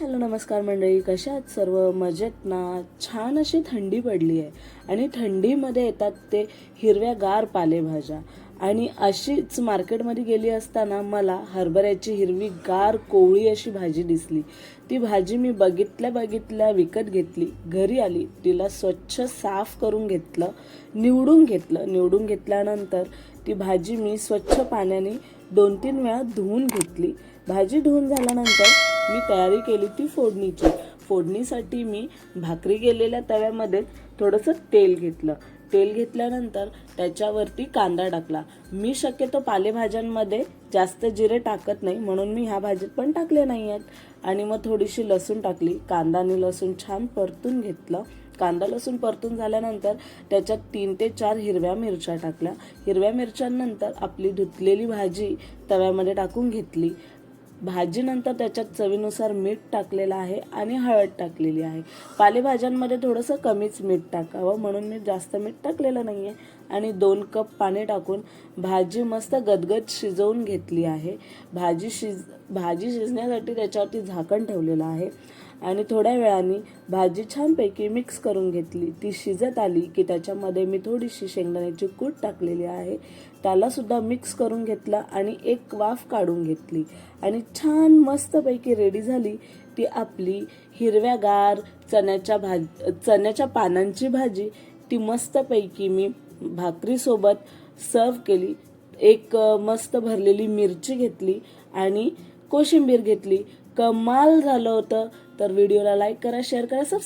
Hello नमस्कार मंडळी. कशा सर्व? मजेत ना? छान अशी थंडी पडली आहे. आणि थंडीमध्ये येतात ते हिरव्यागार पालेभाज्या. आणि अशीच मार्केटमध्ये गेली असताना मला हरभऱ्याची हिरवी गार कोवळी अशी भाजी दिसली. ती भाजी मी बघितल्या बघितल्या विकत घेतली. घरी आली. तिला स्वच्छ साफ करून घेतलं निवडून घेतलं. निवडून घेतल्यानंतर ती भाजी मी स्वच्छ पाण्याने दोन तीन वेळा धुवून घेतली. भाजी धुवून झाल्यानंतर मी तयारी केली ती फोडणीची. फोडणीसाठी मी भाकरी केलेल्या तव्यामध्ये थोडंसं तेल घेतलं. तेल घेतल्यानंतर त्याच्यावरती कांदा टाकला. मी शक्यतो पालेभाज्यांमध्ये जास्त जिरे टाकत नाही म्हणून मी ह्या भाजीत पण टाकले नाही आहेत आणि मग थोडीशी लसूण टाकली. कांदा आणि लसूण छान परतून घेतलं. कांदा लसूण परतून झाल्यानंतर त्याच्यात तीन ते चार हिरव्या मिरच्या टाकल्या. हिरव्या मिरच्यांनंतर आपली धुतलेली भाजी तव्यामध्ये टाकून घेतली. भाजीनंतर त्याच्यात चवीनुसार मीठ टाकलेलं आहे आणि हळद टाकलेली आहे. पालेभाज्यांमध्ये थोडंसं कमीच मीठ टाकावं. म्हणून मी जास्त मीठ टाकलेलं नाही आहे आणि दोन कप पाणी टाकून भाजी मस्त गदगद शिजवून घेतली आहे. भाजी शिज भाजी शिजण्यासाठी त्याच्यावरती झाकण ठेवलेलं आहे. आणि थोड्या वेळाने भाजी छानपैकी मिक्स करून घेतली. ती शिजत आली की त्याच्यामध्ये मी थोडीशी शेंगदाण्याची कूट टाकलेली आहे. त्यालासुद्धा मिक्स करून घेतला आणि एक वाफ काढून घेतली. आणि छान मस्तपैकी रेडी झाली ती आपली हिरव्यागार चण्याच्या भाज चण्याच्या पानांची भाजी. ती मस्तपैकी मी भाकरीसोबत सर्व केली. एक मस्त भरलेली मिरची घेतली आणि कोशिंबीर घेतली. कमाल झालं होतं. तर व्हिडिओला लाईक करा शेअर करा सबस्क्राईब